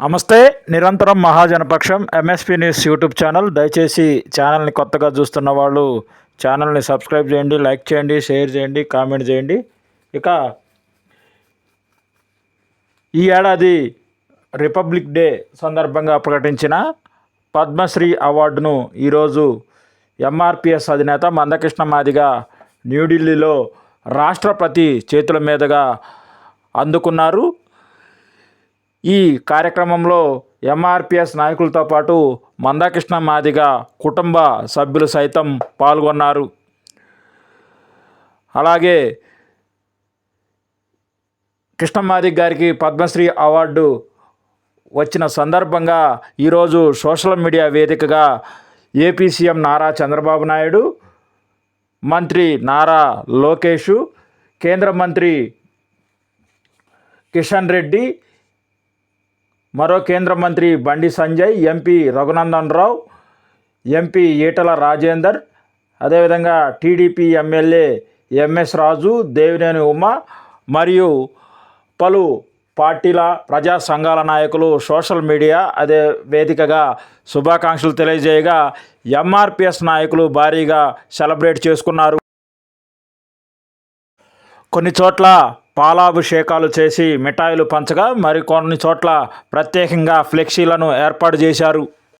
నమస్తే నిరంతరం మహాజనపక్షం ఎంఎస్పీ న్యూస్ యూట్యూబ్ ఛానల్ దయచేసి ఛానల్ని కొత్తగా చూస్తున్న వాళ్ళు ఛానల్ని సబ్స్క్రైబ్ చేయండి లైక్ చేయండి షేర్ చేయండి కామెంట్ చేయండి. ఇక ఈ ఏడాది రిపబ్లిక్ డే సందర్భంగా ప్రకటించిన పద్మశ్రీ అవార్డును ఈరోజు ఎంఆర్పిఎస్ అధినేత మందకృష్ణ మాదిగ న్యూఢిల్లీలో రాష్ట్రపతి చేతుల మీదుగా అందుకున్నారు. ఈ కార్యక్రమంలో ఎంఆర్పిఎస్ నాయకులతో పాటు మందాకృష్ణ మాదిగ కుటుంబ సభ్యులు సైతం పాల్గొన్నారు. అలాగే కృష్ణమాదిక్ గారికి పద్మశ్రీ అవార్డు వచ్చిన సందర్భంగా ఈరోజు సోషల్ మీడియా వేదికగా ఏపీ సీఎం నారా చంద్రబాబు నాయుడు మంత్రి నారా లోకేషు కేంద్ర మంత్రి కిషన్ రెడ్డి మరో కేంద్ర మంత్రి బండి సంజయ్ ఎంపీ రఘునందన్ రావు ఎంపీ ఈటల రాజేందర్ అదేవిధంగా TDP MLA MS Raju Devineni Uma మరియు పలు పార్టీల ప్రజా సంఘాల నాయకులు సోషల్ మీడియా అదే వేదికగా శుభాకాంక్షలు తెలియజేయగా ఎంఆర్పిఎస్ నాయకులు భారీగా సెలబ్రేట్ చేసుకున్నారు. కొన్ని చోట్ల పాలాభిషేకాలు చేసి మిఠాయిలు పంచగా మరికొన్ని చోట్ల ప్రత్యేకంగా ఫ్లెక్సీలను ఏర్పాటు చేశారు.